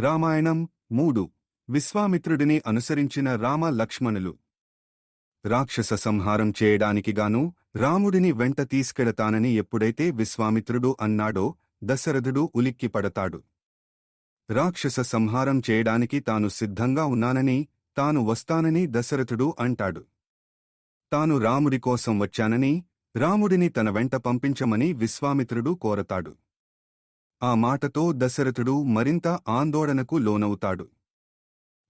రామాయణం మూడు. విశ్వామిత్రుడిని అనుసరించిన రామ లక్ష్మణులు రాక్షస సంహారం చేయడానికిగాను రాముడిని వెంట తీసుకెడతానని ఎప్పుడైతే విశ్వామిత్రుడు అన్నాడో దశరథుడు ఉలిక్కిపడతాడు. రాక్షస సంహారం చేయడానికి తాను సిద్ధంగా ఉన్నానని తాను వస్తానని దశరథుడు అంటాడు. తాను రాముడి కోసం వచ్చానని రాముడిని తన వెంట పంపించమని విశ్వామిత్రుడు కోరతాడు. ఆ మాటతో దశరథుడు మరింత ఆందోళనకు లోనవుతాడు.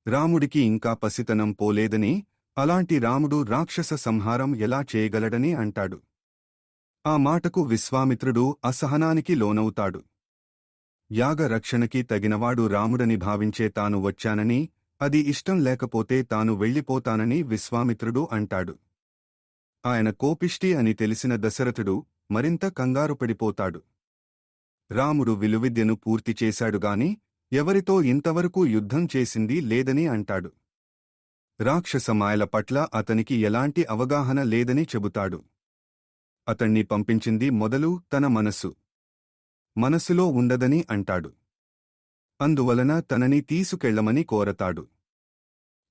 రాముడికి ఇంకా పసితనం పోలేదని అలాంటి రాముడు రాక్షస సంహారం ఎలా చేయగలడని అంటాడు. ఆ మాటకు విశ్వామిత్రుడు అసహనానికి లోనవుతాడు. యాగ రక్షణకి తగినవాడు రాముడని భావించే తాను వచ్చానని అది ఇష్టం లేకపోతే తాను వెళ్ళిపోతానని విశ్వామిత్రుడు అంటాడు. ఆయన కోపిష్టి అని తెలిసిన దశరథుడు మరింత కంగారుపడిపోతాడు. రాముడు విలువిద్యను పూర్తి చేశాడుగాని ఎవరితో ఇంతవరకు యుద్ధం చేసింది లేదని అంటాడు. రాక్షసమాయల పట్ల అతనికి ఎలాంటి అవగాహన లేదని చెబుతాడు. అతణ్ణి పంపించింది మొదలు తన మనసు మనసులో ఉండదని అంటాడు. అందువలన తనని తీసుకెళ్ళమని కోరతాడు.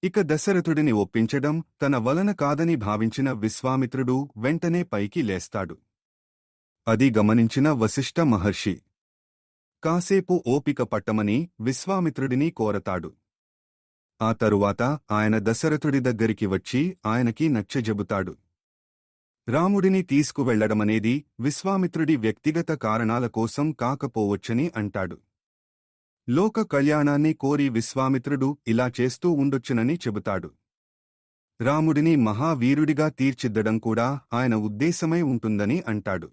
ఇక దశరథుడిని ఒప్పించడం తన వలన కాదని భావించిన విశ్వామిత్రుడు వెంటనే పైకి లేస్తాడు. అది గమనించిన వశిష్ఠ మహర్షి. కాసేపు ఓపిక పట్టమని విశ్వామిత్రుడిని కోరతాడు. ఆ తరువాత ఆయన దశరథుడి దగ్గరికి వచ్చి ఆయనకి నచ్చజెబుతాడు రాముడిని తీసుకువెళ్ళడమనేది విశ్వామిత్రుడి వ్యక్తిగత కారణాల కోసం కాకపోవచ్చని అంటాడు. లోక కళ్యాణాన్ని కోరి విశ్వామిత్రుడు ఇలా చేస్తూ ఉండొచ్చునని చెబుతాడు. రాముడిని మహావీరుడిగా తీర్చిద్దడం కూడా ఆయన ఉద్దేశమై ఉంటుందని అంటాడు.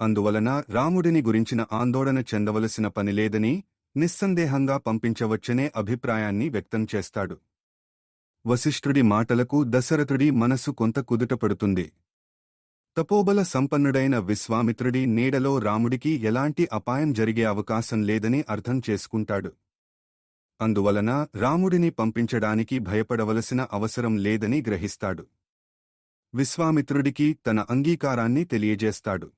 అందువలన రాముడిని గురించిన ఆందోళన చెందవలసిన పనిలేదని నిస్సందేహంగా పంపించవచ్చనే అభిప్రాయాన్ని వ్యక్తం చేస్తాడు. వశిష్ఠుడి మాటలకు దశరథుడి మనసు కొంత కుదుటపడుతుంది తపోబల సంపన్నుడైన విశ్వామిత్రుడి నీడలో రాముడికి ఎలాంటి అపాయం జరిగే అవకాశం లేదని అర్థం చేసుకుంటాడు. అందువలన రాముడిని పంపించడానికి భయపడవలసిన అవసరం లేదని గ్రహిస్తాడు. విశ్వామిత్రుడికి తన అంగీకారాన్ని తెలియజేస్తాడు.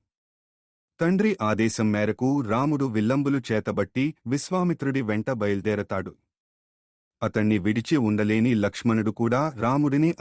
తండ్రి ఆదేశం మేరకు రాముడు విల్లంబులు చేతబట్టి విశ్వామిత్రుడి వెంట బయల్దేరతాడు. అతణ్ణి విడిచి ఉండలేని లక్ష్మణుడు కూడా రాముడిని